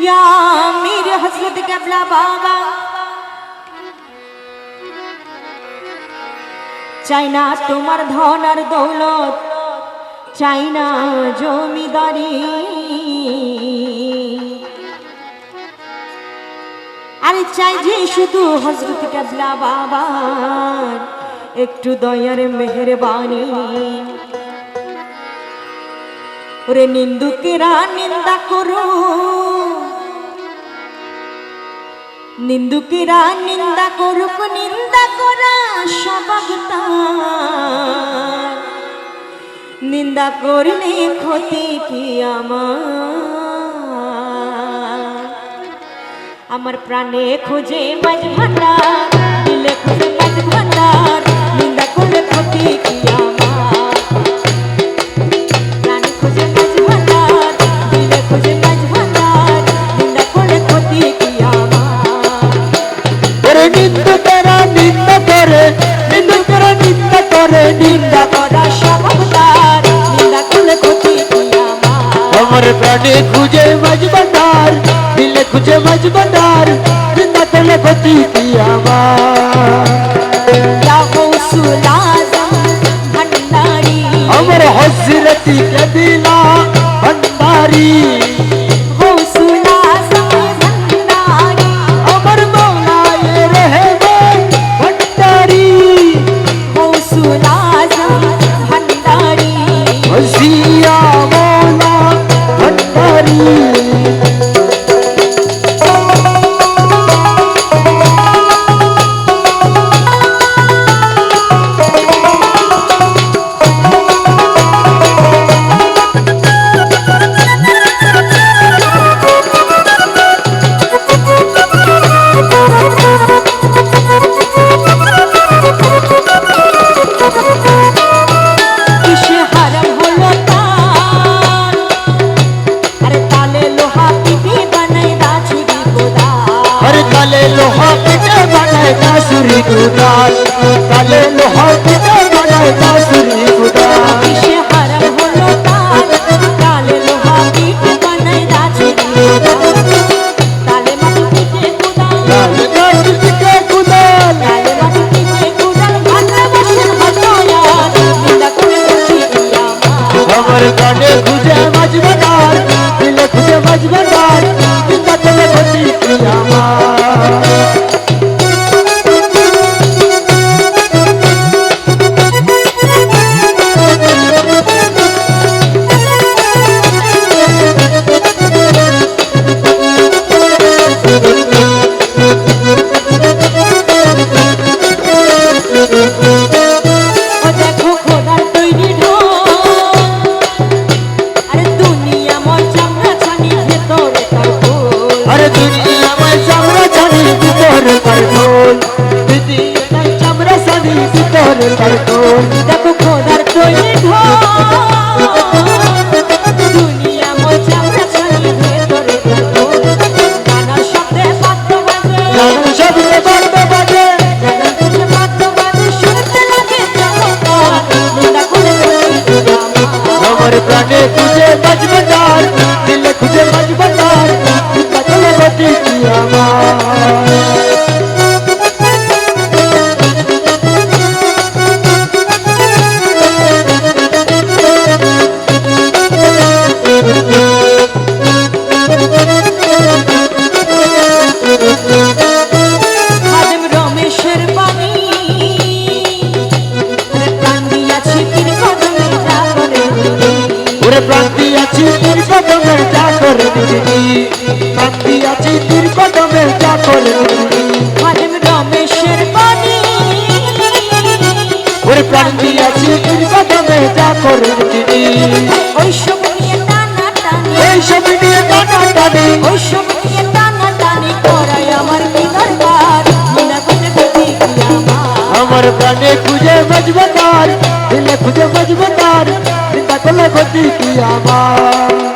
या मेरे हजरत कबला बाबा চাই না তোমার ধন আর দৌলত চাই না জমিদারি আরে চাই যে শুধু হজরত কাবলা বাবার একটু দয়ার মেহরবানি ওরে নিন্দুকেরা নিন্দা করো নিন্দুকেরা নিন্দা করুক, নিন্দা করা স্বভাব। নিন্দা করলে ক্ষতি কি আমার আমার প্রাণে খোঁজে মাঝ ভান্ডার দিলে খোঁজে মাঝ ভান্ডার নিন্দা করলে ক্ষতি কি আমার নিন্দুকেরা নিন্দা করে নিন্দুকেরা নিন্দা করে নিন্দা করা তার নিন্দা করলে ক্ষতি আমার? প্রাণে খুঁজে মাঝ ভান্ডার দিলে খুঁজে মাঝ ভান্ডার নিন্দা করলে ক্ষতি আমার? গৌসুল আজম ভণ্ডারি হসিয়া কালে লোহা পিঠে বানায় তা সুরি কালে লোহা পিঠে বানায় তা আর তো আছি তোর কদমে যা করে দিদি ওই সব নিয়ে টানা টানি। এই নিয়ে টানা টানি। ওই নিয়ে টানা টানি করাই আমার মিনা প্রাণে খুঁজে মজবদার দিলে খুঁজে চিন্তা করলে কি আমার?